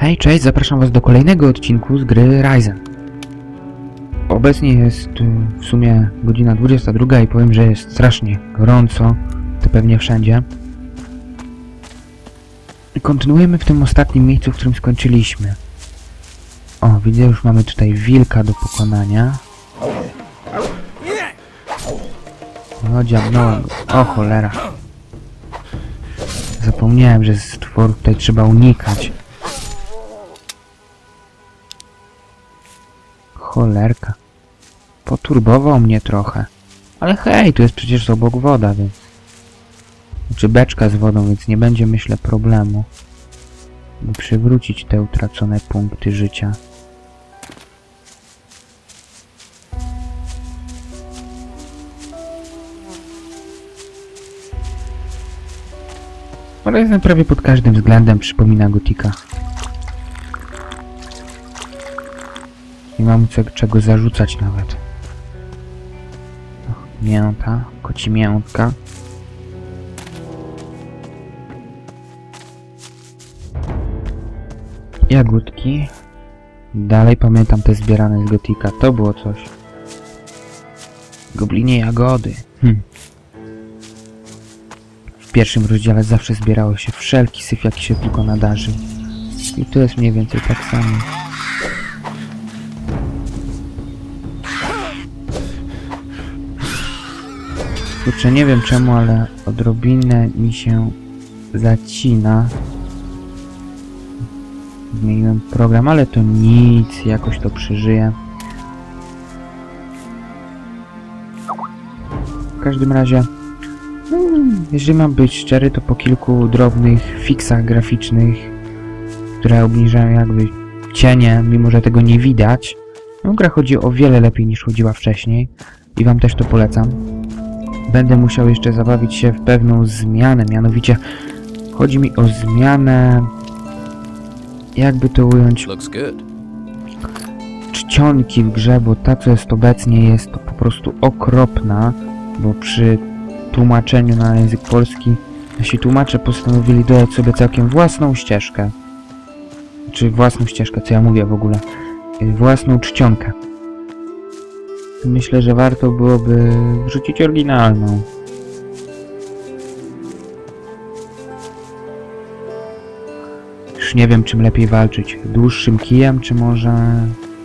Hej, cześć, zapraszam was do kolejnego odcinku z gry Ryzen. Obecnie jest y, w sumie godzina 22 i powiem, że jest strasznie gorąco, to pewnie wszędzie. Kontynuujemy w tym ostatnim miejscu, w którym skończyliśmy. O, widzę, już mamy tutaj wilka do pokonania. No, dziabnąłem. O, cholera. Zapomniałem, że stworów tutaj trzeba unikać. Cholerka. Poturbował mnie trochę. Ale hej, tu jest przecież obok woda, więc... Znaczy beczka z wodą, więc nie będzie, myślę, problemu. By przywrócić te utracone punkty życia. Jestem prawie pod każdym względem przypomina Gotika. Mam czego zarzucać nawet. Mięta, koci miętka. Jagódki. Dalej pamiętam te zbierane z Gotika. To było coś. Goblinie jagody. Hm. W pierwszym rozdziale zawsze zbierało się wszelki syf, jaki się tylko nadarzy. I tu jest mniej więcej tak samo. Kurczę, nie wiem czemu, ale odrobinę mi się zacina. Zmieniłem program, ale to nic, jakoś to przeżyję. W każdym razie, mm, jeżeli mam być szczery, to po kilku drobnych fixach graficznych, które obniżają jakby cienie, mimo że tego nie widać, no, gra chodzi o wiele lepiej niż chodziła wcześniej i wam też to polecam będę musiał jeszcze zabawić się w pewną zmianę, mianowicie chodzi mi o zmianę, jakby to ująć, czcionki w grze, bo ta co jest obecnie jest to po prostu okropna, bo przy tłumaczeniu na język polski nasi tłumacze postanowili dodać sobie całkiem własną ścieżkę. Czy własną ścieżkę, co ja mówię w ogóle. Y, Własną czcionkę. Myślę, że warto byłoby wrzucić oryginalną. Już nie wiem, czym lepiej walczyć. Dłuższym kijem, czy może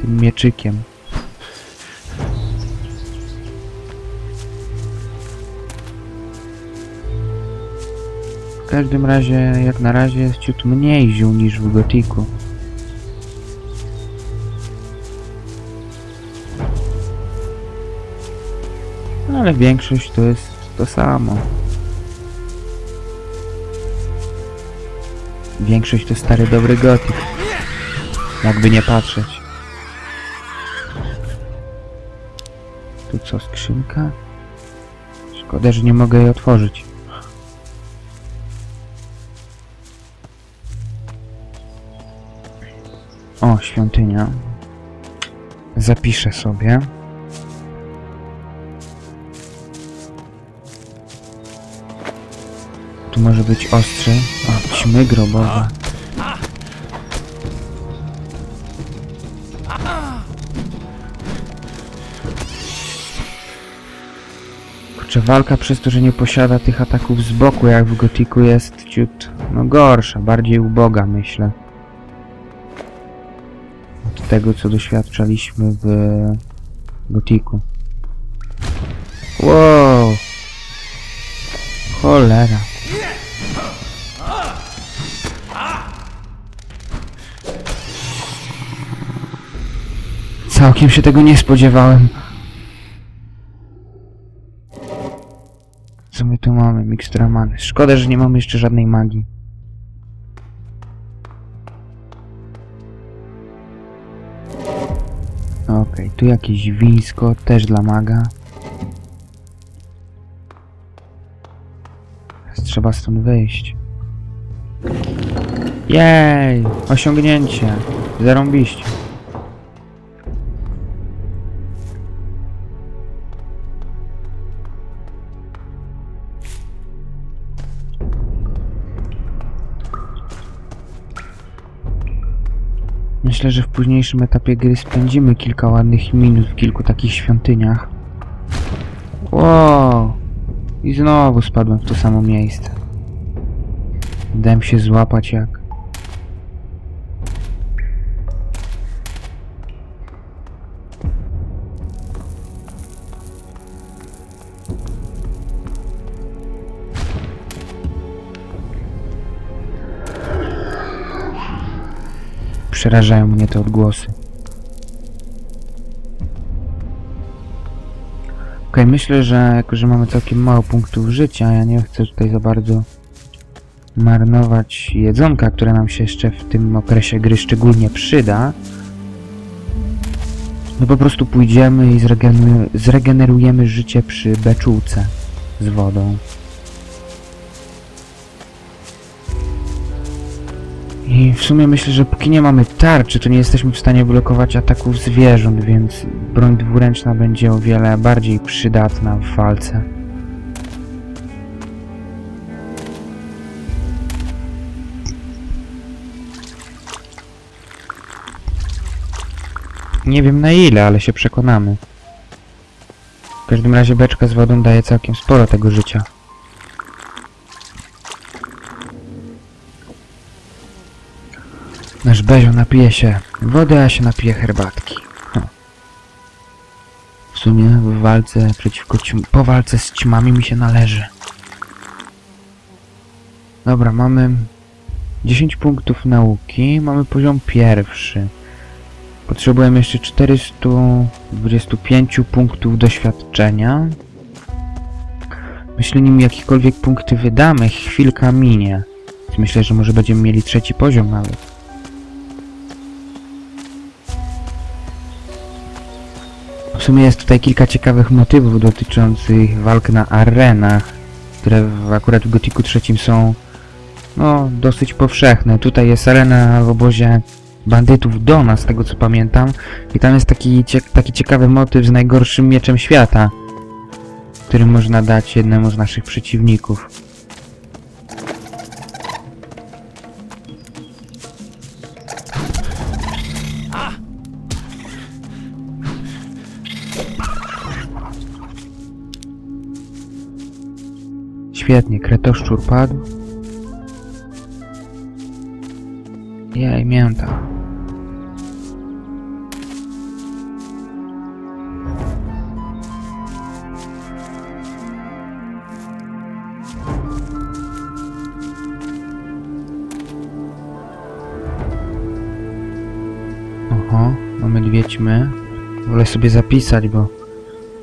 tym mieczykiem. W każdym razie, jak na razie jest ciut mniej ziół niż w gotiku. No, ale większość to jest to samo. Większość to stary dobry gotik. Jakby nie patrzeć. Tu co, skrzynka? Szkoda, że nie mogę jej otworzyć. O, świątynia. Zapiszę sobie. Może być ostrzy. O, ćmy grobowe. Kurczę, walka przez to, że nie posiada tych ataków z boku, jak w Gotiku jest ciut, no gorsza, bardziej uboga, myślę. Od tego, co doświadczaliśmy w Gotiku. Wow! Cholera. Całkiem się tego nie spodziewałem. Co my tu mamy? Mikstura many. Szkoda, że nie mamy jeszcze żadnej magii. Okej, tu jakieś wisko, też dla maga. Teraz trzeba stąd wyjść. Jej! Osiągnięcie! Zarąbiście. Myślę, że w późniejszym etapie gry spędzimy kilka ładnych minut w kilku takich świątyniach. Wow! I znowu spadłem w to samo miejsce. Dałem się złapać jak... Przerażają mnie te odgłosy. Okej, myślę, że jako, że mamy całkiem mało punktów życia, ja nie chcę tutaj za bardzo marnować jedzonka, które nam się jeszcze w tym okresie gry szczególnie przyda. No po prostu pójdziemy i zregenerujemy życie przy beczułce z wodą. W sumie myślę, że póki nie mamy tarczy, to nie jesteśmy w stanie blokować ataków zwierząt, więc broń dwuręczna będzie o wiele bardziej przydatna w walce. Nie wiem na ile, ale się przekonamy. W każdym razie beczka z wodą daje całkiem sporo tego życia. Bezio napije się wody, a się napije herbatki. Hm. W sumie w walce przeciwko po walce z ćmami mi się należy. Dobra, mamy 10 punktów nauki, mamy poziom pierwszy. Potrzebujemy jeszcze 425 punktów doświadczenia. Myślę, nim jakiekolwiek punkty wydamy, chwilka minie. Myślę, że może będziemy mieli trzeci poziom nawet. W sumie jest tutaj kilka ciekawych motywów dotyczących walk na arenach, które w, akurat w Gotiku trzecim są no, dosyć powszechne. Tutaj jest arena w obozie bandytów Dona, z tego co pamiętam. I tam jest taki, cie taki ciekawy motyw z najgorszym mieczem świata, który można dać jednemu z naszych przeciwników. Świetnie, kretoszczur padł. Jej, mięta. Oho, mamy dwie ćmy. Wolę sobie zapisać, bo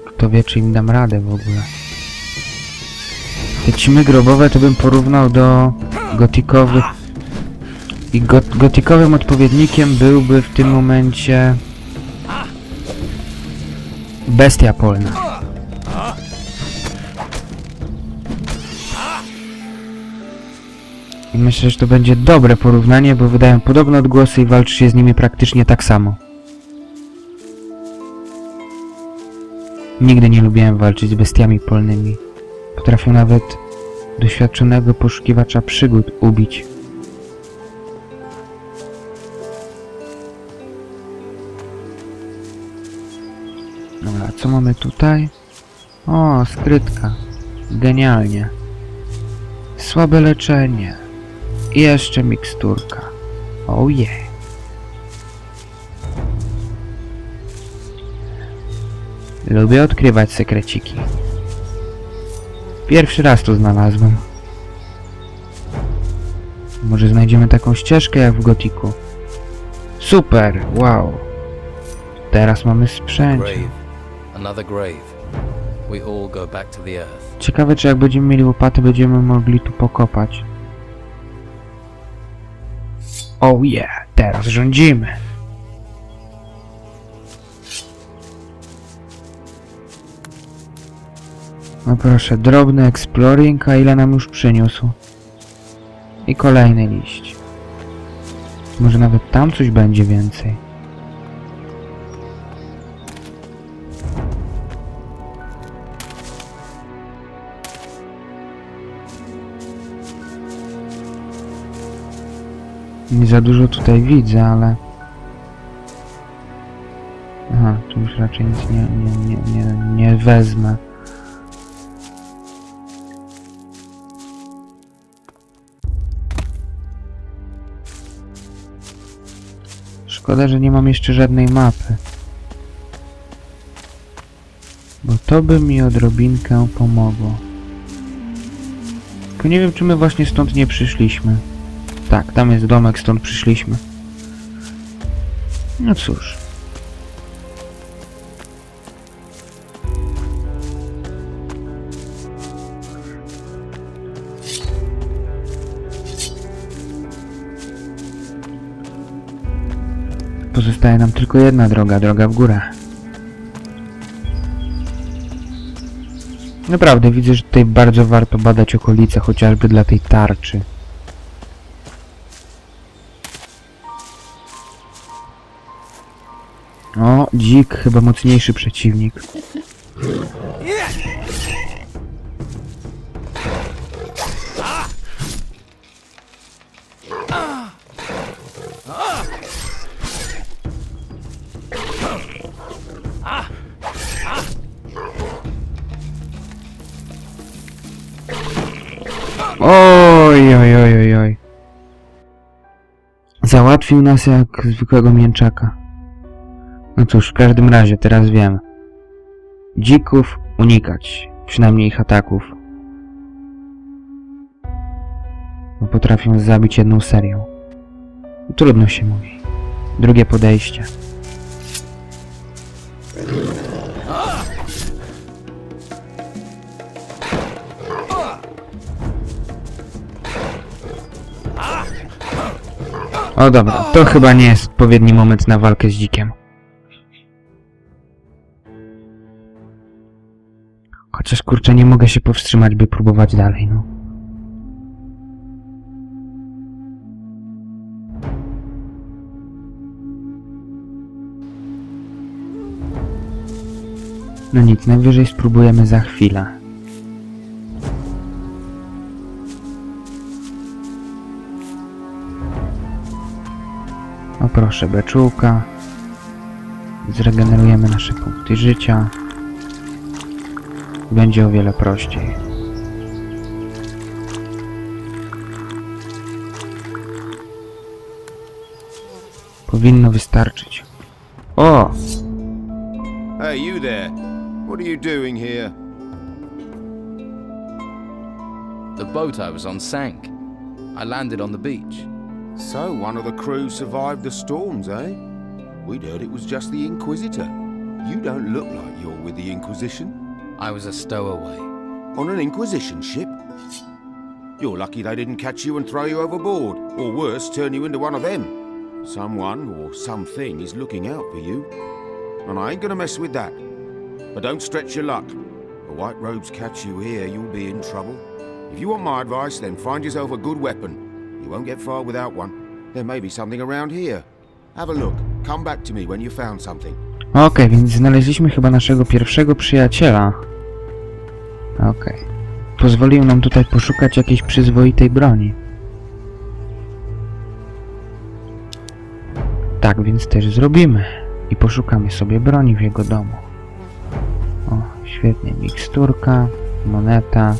kto wie, czy im dam radę w ogóle. Te grobowe to bym porównał do gotikowych. I got, gotikowym odpowiednikiem byłby w tym momencie bestia polna. I myślę, że to będzie dobre porównanie, bo wydają podobne odgłosy i walczy się z nimi praktycznie tak samo. Nigdy nie lubiłem walczyć z bestiami polnymi. Potrafią nawet doświadczonego poszukiwacza przygód ubić. Dobra, co mamy tutaj? O, skrytka. Genialnie. Słabe leczenie. I jeszcze miksturka. Oh yeah. Lubię odkrywać sekreciki. Pierwszy raz to znalazłem. Może znajdziemy taką ścieżkę jak w Gotiku. Super! Wow! Teraz mamy sprzęt. Ciekawe, czy jak będziemy mieli łopatę, będziemy mogli tu pokopać. Oh yeah! Teraz rządzimy! No proszę, drobny exploring, a ile nam już przyniósł? I kolejny liść. Może nawet tam coś będzie więcej. Nie za dużo tutaj widzę, ale Tu już raczej nic nie, nie, nie, nie, nie wezmę. Szkoda, że nie mam jeszcze żadnej mapy. Bo to by mi odrobinkę pomogło. Tylko nie wiem, czy my właśnie stąd nie przyszliśmy. Tak, tam jest domek, stąd przyszliśmy. No cóż. Pozostaje nam tylko jedna droga, droga w górę. Naprawdę, widzę, że tutaj bardzo warto badać okolice, chociażby dla tej tarczy. O, dzik, chyba mocniejszy przeciwnik. Oj, oj, oj, oj, oj. Załatwił nas jak zwykłego mięczaka. No cóż, w każdym razie, teraz wiem. Dzików unikać, przynajmniej ich ataków. Bo potrafią zabić jedną serią. Trudno się mówi. Drugie podejście. O dobra, to chyba nie jest odpowiedni moment na walkę z dzikiem. Chociaż kurczę, nie mogę się powstrzymać, by próbować dalej, no. No nic, najwyżej spróbujemy za chwilę. O proszę, beczułka. Zregenerujemy nasze punkty życia. Będzie o wiele prościej. Powinno wystarczyć. O! Hey, you there. What are you doing here? The boat I was on sank. I landed on the beach. So, one of the crew survived the storms, eh? We'd heard it was just the Inquisitor. You don't look like you're with the Inquisition. I was a stowaway. On an Inquisition ship? You're lucky they didn't catch you and throw you overboard, or worse, turn you into one of them. Someone or something is looking out for you. And I ain't gonna mess with that. But don't stretch your luck. The White Robes catch you here, you'll be in trouble. If you want my advice, then find yourself a good weapon. You won't get far without one. There may be something around here. Have a look. Come back to me when you found something. Okej, więc znaleźliśmy chyba naszego pierwszego przyjaciela. Okej. Pozwolił nam tutaj poszukać jakiejś przyzwoitej broni. Tak więc też zrobimy. I poszukamy sobie broni w jego domu. Świetnie. Miksturka, moneta.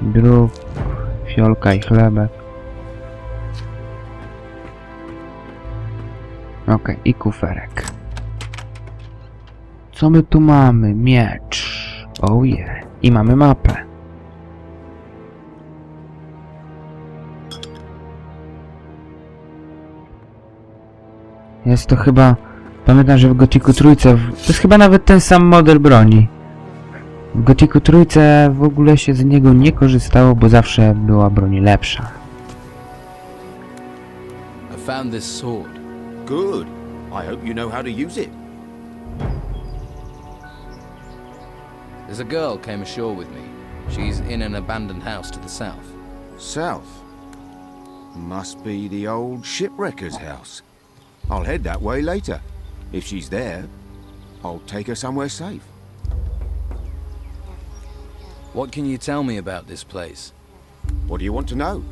Drób, fiolka i chlebek. Okej, i kuferek. Co my tu mamy? Miecz. Oh yeah. I mamy mapę. Jest to chyba... Pamiętam, że w Gotiku Trójce... w- To jest chyba nawet ten sam model broni. W Gotiku Trójce w ogóle się z niego nie korzystało, bo zawsze była broń lepsza. I found this sword. Good. I hope you know how to use it. There's a girl came ashore with me. She's in an abandoned house to the south. South. Must be the old shipwrecker's house. I'll head that way later. If she's there, I'll take her somewhere safe. What can you tell me about this place? What do you want to know?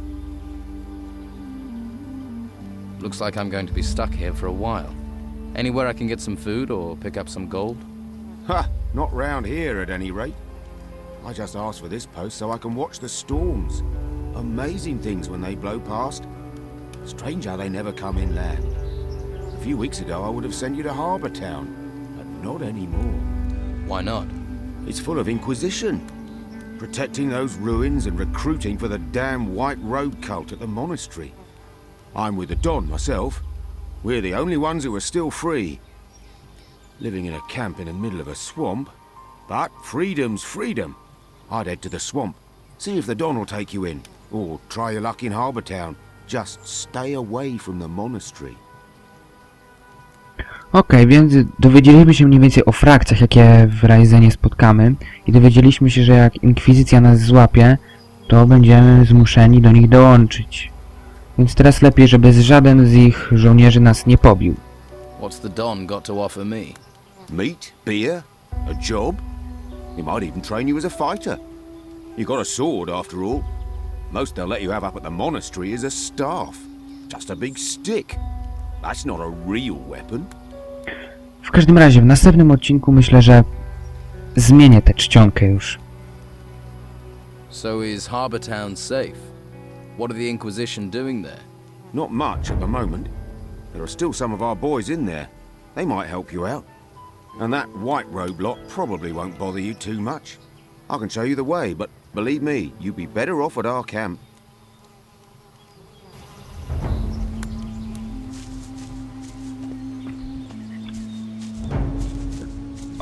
Looks like I'm going to be stuck here for a while. Anywhere I can get some food or pick up some gold? Ha! Not round here, at any rate. I just asked for this post so I can watch the storms. Amazing things when they blow past. Strange how they never come inland. A few weeks ago, I would have sent you to Harbour Town, but not anymore. Why not? It's full of Inquisition. Protecting those ruins and recruiting for the damn White Road cult at the monastery. I'm with the Don myself. We're the only ones who are still free. Living in a camp in the middle of a swamp. But freedom's freedom. I'd head to the swamp. See if the Don will take you in. Or try your luck in Harbour Town. Just stay away from the monastery. Okej, więc dowiedzieliśmy się mniej więcej o frakcjach, jakie w Raizenie spotkamy i dowiedzieliśmy się, że jak Inkwizycja nas złapie, to będziemy zmuszeni do nich dołączyć. Więc teraz lepiej, żeby żaden z ich żołnierzy nas nie pobił. What's the Don got to offer me? Meat, beer, a job. He might even train you as a fighter. You got a sword, after all. Most they'll let you have up at the monastery is a staff. Just a big stick. That's not a real weapon. W każdym razie, w następnym odcinku myślę, że zmienię tę czcionkę już. So is Harbour Town safe? What are the Inquisition doing there? Not much at the moment. There are still some of our boys in there. They might help you out. And that white robe lot probably won't bother you too much. I can show you the way, but believe me, you'd be better off at our camp.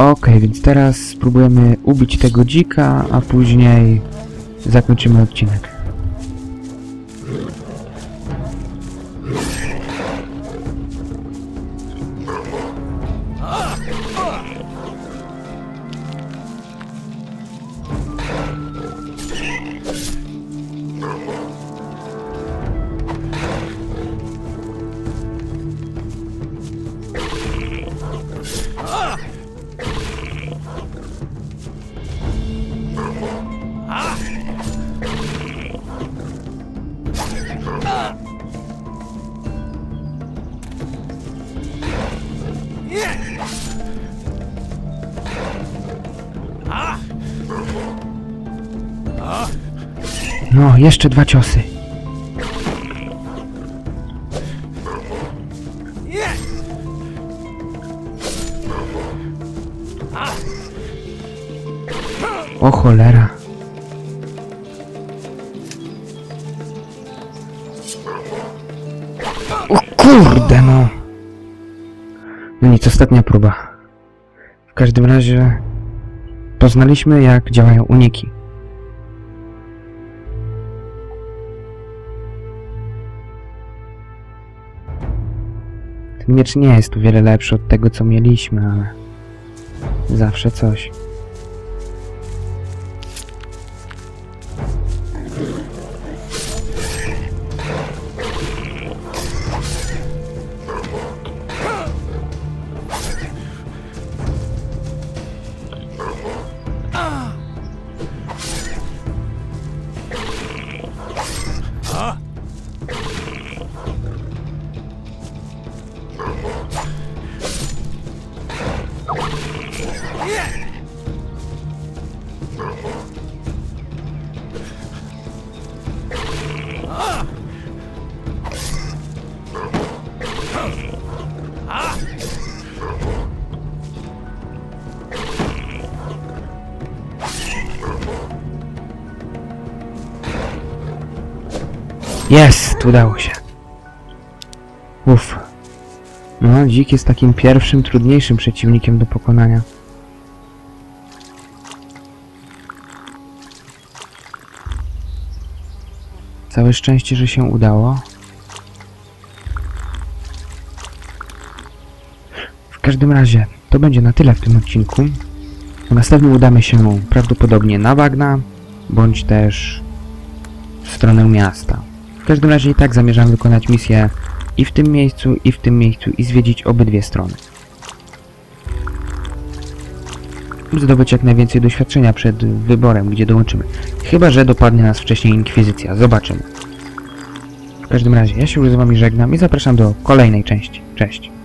Okej, więc teraz spróbujemy ubić tego dzika, a później zakończymy odcinek. No, jeszcze dwa ciosy. O cholera. O kurde no. Ostatnia próba. W każdym razie poznaliśmy jak działają uniki. Ten miecz nie jest tu wiele lepszy od tego, co mieliśmy, ale zawsze coś. Jest! Udało się. Uff. No, dzik jest takim pierwszym, trudniejszym przeciwnikiem do pokonania. Całe szczęście, że się udało. W każdym razie, to będzie na tyle w tym odcinku. W następnym udamy się prawdopodobnie na bagna, bądź też w stronę miasta. W każdym razie i tak zamierzam wykonać misję i w tym miejscu, i w tym miejscu i zwiedzić obydwie strony. Zdobyć jak najwięcej doświadczenia przed wyborem, gdzie dołączymy. Chyba, że dopadnie nas wcześniej Inkwizycja. Zobaczymy. W każdym razie, ja się już z wami żegnam i zapraszam do kolejnej części. Cześć!